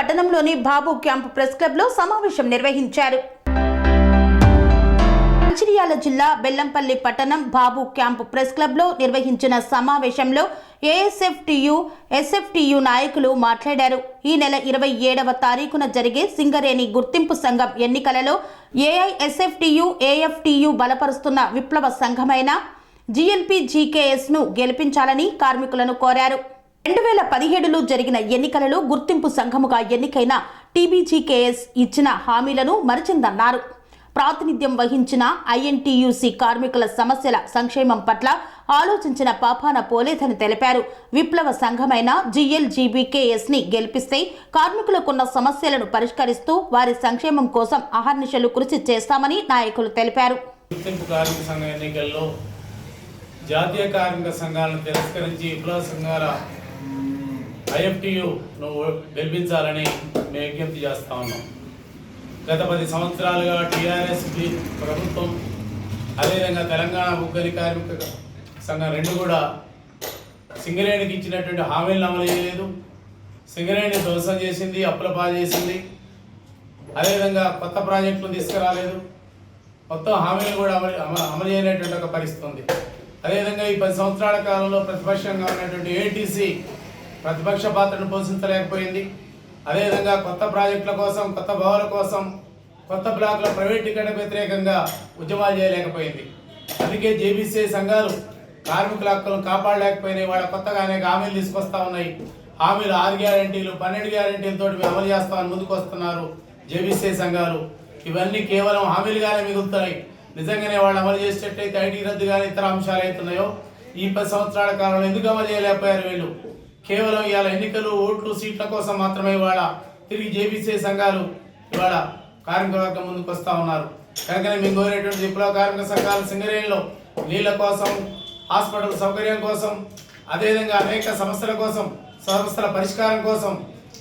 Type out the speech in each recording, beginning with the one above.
పట్టణంలోని బాబు camp press క్లబ్లో సమావేశం నిర్వహించారు. మంచిర్యాల జిల్లా బెల్లంపల్లి పట్టణం బాబు క్యాంప్ ప్రెస్ క్లబ్లో నిర్వహించిన సమావేశంలో ఏఎస్ఎఫ్టియు ఎస్ఎఫ్టియు నాయకులు మాట్లాడారు. ఈ నెల ఇరవై ఏడవ తారీఖున జరిగే సింగరేణి గుర్తింపు సంఘం ఎన్నికలలో ఏఐఎస్ఎఫ్టియు ఏఎఫ్టియు బలపరుస్తున్న విప్లవ సంఘమైన జిఎల్పి జీకేఎస్ను గెలిపించాలని కార్మికులను కోరారు. రెండు వేల పదిహేడులో జరిగిన ఎన్నికలలో గుర్తింపు సంఘముగా ఎన్నికైన టీబీజీకేఎస్ ఇచ్చిన హామీలను మరచిందన్నారు. ప్రాతినిధ్యం వహించిన ఐఎన్టీయూసీ కార్మికుల సమస్యల సంక్షేమం పట్ల ఆలోచించిన పాపాన పోలేదని తెలిపారు. విప్లవ సంఘమైన జీఎల్జీబీకేఎస్ని గెలిపిస్తే కార్మికులకున్న సమస్యలను పరిష్కరిస్తూ వారి సంక్షేమం కోసం అహర్నిశలు కృషి చేస్తామని నాయకులు తెలిపారు. జాతీయ కార్మిక సంఘాలను తిరస్కరించి విప్లవ సంఘాల ఐఎఫ్టియును గెలిపించాలని మేము విజ్ఞప్తి చేస్తా ఉన్నాం. గత పది సంవత్సరాలుగా టీఆర్ఎస్ ప్రభుత్వం అదేవిధంగా తెలంగాణ ఉగ్గరి కార్మిక సంఘం రెండు కూడా సింగరేణికి ఇచ్చినటువంటి హామీలను అమలు చేయలేదు. సింగరేణి ధ్వంసం చేసింది అప్పుల పాలు చేసింది. అదేవిధంగా కొత్త ప్రాజెక్టులు తీసుకురాలేదు. మొత్తం హామీలు కూడా అమలు అమ- అమలు చేయనటువంటి ఒక పరిస్థితి ఉంది. అదేవిధంగా ఈ పది సంవత్సరాల కాలంలో ప్రతిపక్షంగా ఉన్నటువంటి ఏటీసీ ప్రతిపక్ష పాత్రను పోషించలేకపోయింది. అదేవిధంగా కొత్త ప్రాజెక్టుల కోసం కొత్త భవనాల కోసం కొత్త బ్లాకుల ప్రైవేటీకరణ వ్యతిరేకంగా ఉద్యమాలు చేయలేకపోయింది. అందుకే జేబీసీ సంఘాలు కార్మికుల హక్కులను కాపాడలేకపోయినాయి. వాళ్ళ కొత్తగా అనేక హామీలు తీసుకొస్తా ఉన్నాయి. హామీలు ఆరు గ్యారంటీలు పన్నెండు గ్యారంటీలతో అమలు చేస్తామని ముందుకు వస్తున్నారు జేబీసీ సంఘాలు. ఇవన్నీ కేవలం హామీలుగానే మిగులుతున్నాయి. నిజంగానే వాళ్ళు అమలు చేసేటట్టయితే ఐటీ రద్దు కానీ ఇతర అంశాలు అవుతున్నాయో ఈ పది సంవత్సరాల కాలంలో ఎందుకు అమలు చేయలేకపోయారు వీళ్ళు? కేవలం ఇవాళ ఎన్నికలు ఓట్లు సీట్ల కోసం మాత్రమే ఇవాళ తిరిగి జేబీసీ సంఘాలు ఇవాళ కార్మికవర్గం ముందుకు వస్తా ఉన్నారు. కనుకనే మేము కోరేటువంటి విప్లవ కార్మిక సంఘాలు సింగరేణిలో నీళ్ళ కోసం హాస్పిటల్ సౌకర్యం కోసం అదేవిధంగా అనేక సమస్యల కోసం సమస్యల పరిష్కారం కోసం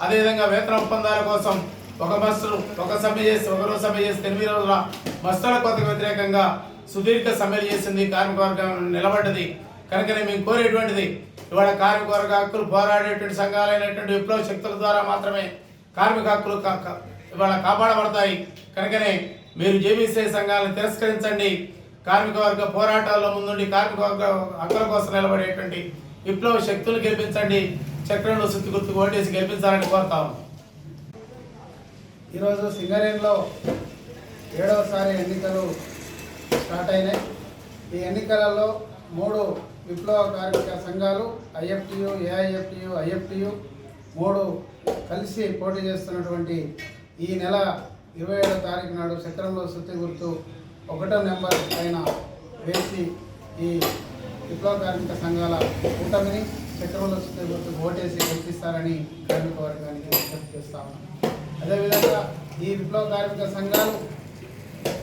అదేవిధంగా వేతన ఒప్పందాల కోసం ఒక బస్సులు ఒక సమ్మె చేసి ఒకరోజు సమ్మె చేసి ఎనిమిది రోజుల బస్తాల కోతకు వ్యతిరేకంగా సుదీర్ఘ సమ్మెలు చేసింది కార్మిక వర్గం నిలబడ్డది. కనుకనే మేము కోరేటువంటిది ఇవాళ కార్మిక వర్గ హక్కులు పోరాడేటువంటి సంఘాలైనటువంటి విప్లవ శక్తుల ద్వారా మాత్రమే కార్మిక హక్కులు కా- ఇవాళ కాపాడబడతాయి. కనుకనే మీరు జేబీసీ సంఘాలను తిరస్కరించండి. కార్మిక వర్గ పోరాటాల్లో ముందుండి కార్మిక వర్గ హక్కుల కోసం నిలబడేటువంటి విప్లవ శక్తులు గెలిపించండి. చక్రంలో సుత్తి గుర్తు ఓటేసి గెలిపించాలని కోరుతాము. ఈరోజు సింగరేణిలో ఏడవసారి ఎన్నికలు స్టార్ట్ అయినాయి. ఈ ఎన్నికలలో మూడు విప్లవ కార్మిక సంఘాలు ఐఎఫ్టియు ఏఐఎఫ్టియు ఐఎఫ్టియు మూడు కలిసి పోటీ చేస్తున్నటువంటి ఈ నెల ఇరవై ఏడో తారీఖు నాడు చక్రంలో శుద్ధి గుర్తు ఒకటో నెంబర్ పైన వేసి ఈ విప్లవ కార్మిక సంఘాల కూటమిని చక్రంలో శుద్ధి గుర్తు ఓటేసి గెలిపిస్తారని కార్మిక వర్గానికి విజ్ఞప్తి చేస్తా ఉన్నాను అదేవిధంగా ఈ విప్లవ కార్మిక సంఘాలు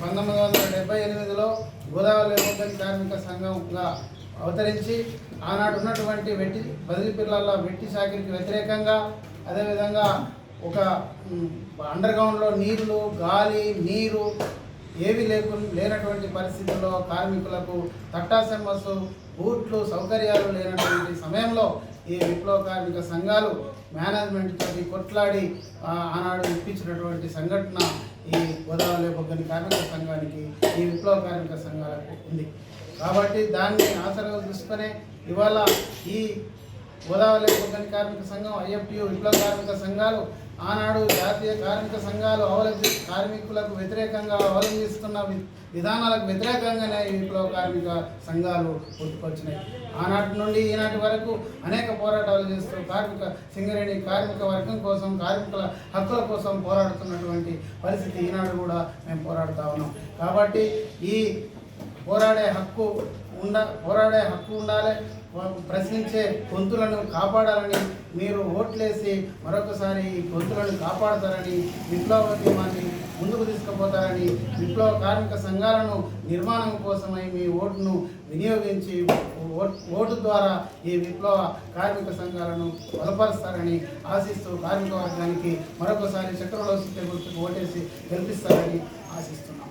పంతొమ్మిది వందల డెబ్బై ఎనిమిదిలో గోదావరి ముద్దలి కార్మిక సంఘంగా అవతరించి ఆనాడు ఉన్నటువంటి వెట్టి బదిలీ పిల్లల వెట్టి సాకిరికి వ్యతిరేకంగా అదేవిధంగా ఒక అండర్గ్రౌండ్లో అండర్ గ్రౌండ్లో నీళ్ళు గాలి నీరు ఏవి లేకు లేనటువంటి పరిస్థితుల్లో కార్మికులకు తట్టాసెమ్మస్ బూట్లు సౌకర్యాలు లేనటువంటి సమయంలో ఈ విప్లవ కార్మిక సంఘాలు మేనేజ్మెంట్ తోటి కొట్లాడి ఆనాడు ఇప్పించినటువంటి సంఘటన ఈ గోదావరి బొగ్గని కార్మిక సంఘానికి ఈ విప్లవ కార్మిక సంఘాలకు ఉంది. కాబట్టి దాన్ని ఆసరాగా తీసుకునే ఇవాళ ఈ గోదావరి బొగ్గని కార్మిక సంఘం ఐఎఫ్టియు విప్లవ కార్మిక సంఘాలు ఆనాడు జాతీయ కార్మిక సంఘాలు అవలంబి కార్మికులకు వ్యతిరేకంగా అవలంబిస్తున్న వి- విధానాలకు వ్యతిరేకంగానే ఈ విప్లవ కార్మిక సంఘాలు పుట్టుకొచ్చినాయి. ఆనాటి నుండి ఈనాటి వరకు అనేక పోరాటాలు చేస్తూ కార్మిక సింగరేణి కార్మిక వర్గం కోసం కార్మికుల హక్కుల కోసం పోరాడుతున్నటువంటి పరిస్థితి ఈనాడు కూడా మేము పోరాడుతూ ఉన్నాం. కాబట్టి ఈ పోరాడే హక్కు ఉండ పోరాడే హక్కు ఉండాలి. ప్రశ్నించే గొంతులను కాపాడాలని మీరు ఓట్లేసి మరొకసారి ఈ గొంతులను కాపాడతారని విప్లవోద్యమాన్ని ముందుకు తీసుకుపోతారని విప్లవ కార్మిక సంఘాలను నిర్మాణం కోసమై మీ ఓటును వినియోగించి ఓటు ద్వారా ఈ విప్లవ కార్మిక సంఘాలను బలపరుస్తారని ఆశిస్తూ కార్మిక వర్గానికి మరొకసారి చక్రంలో సుత్తే గుర్తుకు ఓటేసి గెలిపిస్తారని ఆశిస్తున్నాం.